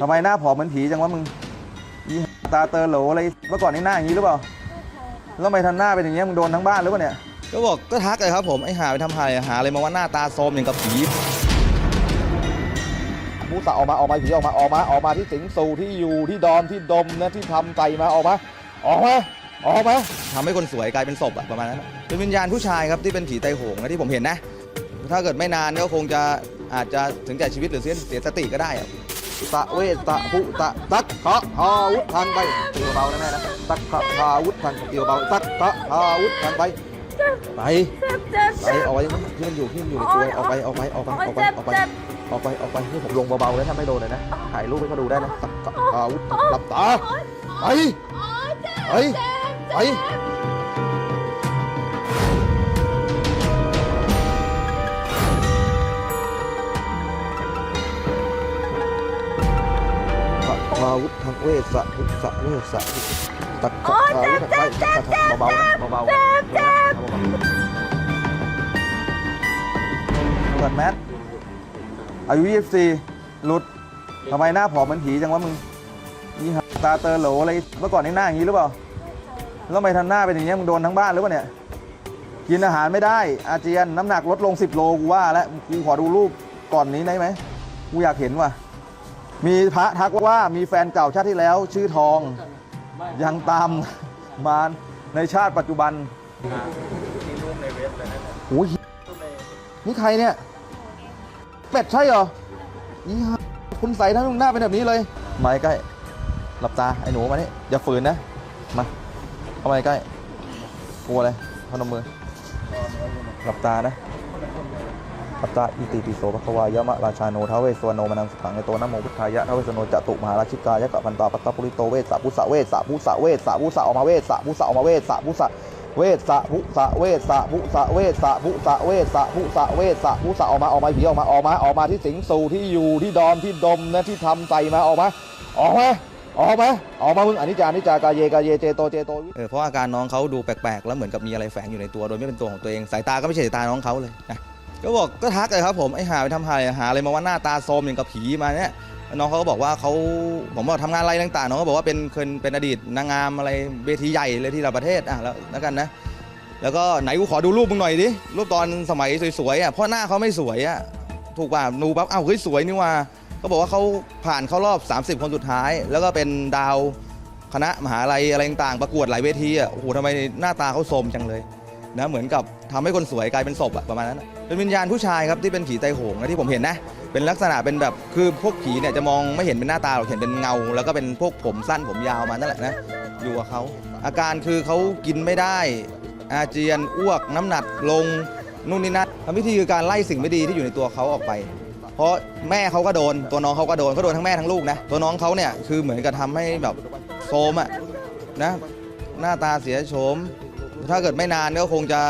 ทำไมหน้าผอมเหมือนผีจังวะมึงอีตาเตอโหลอะไรเมื่อก่อนนี่หน้าอย่างนี้หรือเปล่าแล้วทำไมทำหน้าเป็นอย่างเงี้ยมึงโดนทั้งบ้านหรือเปล่าเนี่ยก็บอกก็ทักเลยครับผมไอ้หาไปทำหาอะไรหาอะไรมาว่าหน้าตาโทรมอย่างกับผีมูสะออกมาออกมาผีออกมาออกมาออกมาที่สิงสู่ที่อยู่ที่ดอมที่ดมนะที่ทำใจมาออกมาออกมาออกมาทำให้คนสวยกลายเป็นศพอะประมาณนั้นอะเป็นวิญญาณผู้ชายครับที่เป็นผีไตโหงนะที่ผมเห็นนะ ถ้าเกิดไม่นานก็คงจะอาจจะถึงแก่ชีวิตหรือเสียเสียสติก็ได้อะ ตะเวตะพุตะตักขะหาวุธทางไปเตียวเบานะแม่นะตักขะหาวุธทางเตียวเบาตักขะหาวุธทางไปไปเจ็บเจ็บไปเจ็บเอาไว้ที่มันอยู่ที่มันอยู่ในตัวออกไปออกไปออกไปออกไปเจ็บออกไปเจ็บออกไปออกไปนี่ผมลงเบาๆแล้วถ้าไม่โดนเลยนะถ่ายรูปให้เขาดูได้นะตักขะหาวุธหลับตาไปไปไป ขะหาวุธทางเวสสะพุทธะเวสสะตักขะหาวุธทางไปเบาๆนะเบาๆเจ็บเจ็บเปิดแมสอายุ 24 หลุดทำไมหน้าผอมเหมือนผีจังวะมึงอีหาตาเตอโหลอะไรเมื่อก่อนนี่หน้าอย่างนี้หรือเปล่า แล้วทำไมทำหน้าเป็นอย่างเงี้ยมึงโดนทั้งบ้านหรือเปล่าเนี่ยกินอาหารไม่ได้ อาเจียนน้ำหนักลดลง 10 โลกูว่าแล้วกูขอดูรูปก่อนนี้ได้ไหมกูอยากเห็นว่ะ มีพระทักว่ามีแฟนเก่าชาติที่แล้วชื่อทอง ยังตามมาในชาติปัจจุบันโอ้ยนี่ใครเนี่ย เป็ดใช่เหรออีห่าคุณใส่ทั้งหน้าเป็นแบบนี้เลยมาใกล้ หลับตาไอ้หนูมานี่อย่าฝืนนะ มา เข้ามาใกล้ กลัวเลยพนมมือ หลับตานะ หลับตาอิติปิโสภควายะมะราชาโนทาเวสวโนมนังสขังในโตนะโมพุทธายะทาเวสโนจตุมหาราชิกายะกะพันตาปัตตปุริโตเวสสะพุสะเวสสะพุสะเวสสะพุสะออกมาเวสสะพุสะออกมาเวสสะพุสะเวสสะพุสะเวสสะพุสะเวสสะพุสะเวสสะพุสะเวสสะพุสะออกมาออกมาผีออกมาออกมาออกมาที่สิงสู่ที่อยู่ที่ดอมที่ดมนะที่ทำใจมาออกมาออกมาออกมาออกมามึงอนิจจานิจจากาเยกาเยเจโตเจโตเออเพราะอาการน้องเขาดูแปลกๆ แล้วเหมือนกับมีอะไรแฝงอยู่ในตัวโดยไม่เป็นตัวของตัวเองสายตาก็ไม่ใช่สายตาน้องเขาเลยนะ ก็บอกก็ทักเลยครับผมไอ้หาไปทำหาอะไรหาอะไรมาว่าหน้าตาโทรมอย่างกับผีมาเนี่ยน้องเขาก็บอกว่าเขาผมบอกทำงานอะไรต่างๆน้องก็บอกว่าเป็นเคยเป็นอดีตนางงามอะไรเวทีใหญ่เลยที่ต่างประเทศอะแล้วแล้วกันนะแล้วก็ไหนกูขอดูรูปมึงหน่อยดิรูปตอนสมัยสวยๆอะเพราะหน้าเขาไม่สวยอะถูกป่ะดูปั๊บอ้าวเฮ้ยสวยนี่ว่าก็บอกว่าเขาผ่านเข้ารอบ 30 คนสุดท้าย แล้วก็เป็นดาวคณะมหาลัยอะไรต่างๆประกวดหลายเวทีอะโอ้โหทำไมหน้าตาเขาโทรมจังเลย นะเหมือนกับทำให้คนสวยกลายเป็นศพอะประมาณนั้นเป็นวิญญาณผู้ชายครับที่เป็นผีไตโหงนะที่ผมเห็นนะ เป็นลักษณะเป็นแบบคือพวกผีเนี่ยจะมองไม่เห็นเป็นหน้าตาหรอกเห็นเป็นเงา แล้วก็เป็นพวกผมสั้นผมยาวมานั่นแหละนะอยู่กับเขาอาการคือเขากินไม่ได้อาเจียนอ้วกน้ำหนักลงนู่นนี่นั่นทำวิธีคือการไล่สิ่งไม่ดีที่อยู่ในตัวเขาออกไป เพราะแม่เขาก็โดน ตัวน้องเขาก็โดนเขาโดนทั้งแม่ทั้งลูกนะตัวน้องเขาเนี่ยคือเหมือนกับทำให้แบบโซมอะนะหน้าตาเสียโฉม ถ้าเกิดไม่นานก็คงจะ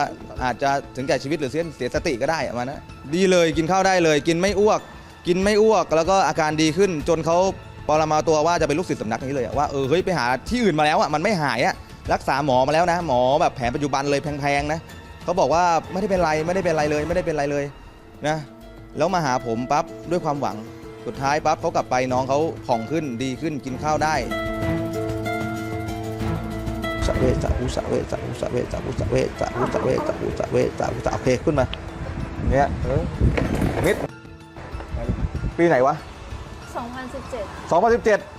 อาจจะถึงแก่ชีวิตหรือเสียเสียสติก็ได้ประมาณนะดีเลยกินข้าวได้เลย กินไม่อ้วก กินไม่อ้วก แล้วก็อาการดีขึ้นจนเขาปรมาตัวว่าจะเป็นลูกศิษย์สำนักนี้เลยอะว่าเออเฮ้ยไปหาที่อื่นมาแล้วอะมันไม่หายอะรักษาหมอมาแล้วนะ หมอแบบแผนปัจจุบันเลยแพงๆนะเขาบอกว่าไม่ได้เป็นไรไม่ได้เป็นไรเลย ไม่ได้เป็นไรเลยนะแล้วมาหาผมปั๊บด้วยความหวังสุดท้ายปั๊บเขากลับไปน้องเขาผ่องขึ้นดีขึ้นกินข้าวได้ เวสะอุสะเวสะอุสะเวสะอุสะเวสะอุสะเวสะอุสะเวสะอุสะโอเคขึ้นมาเนี้ยเออมิดปีไหนวะ2017 2017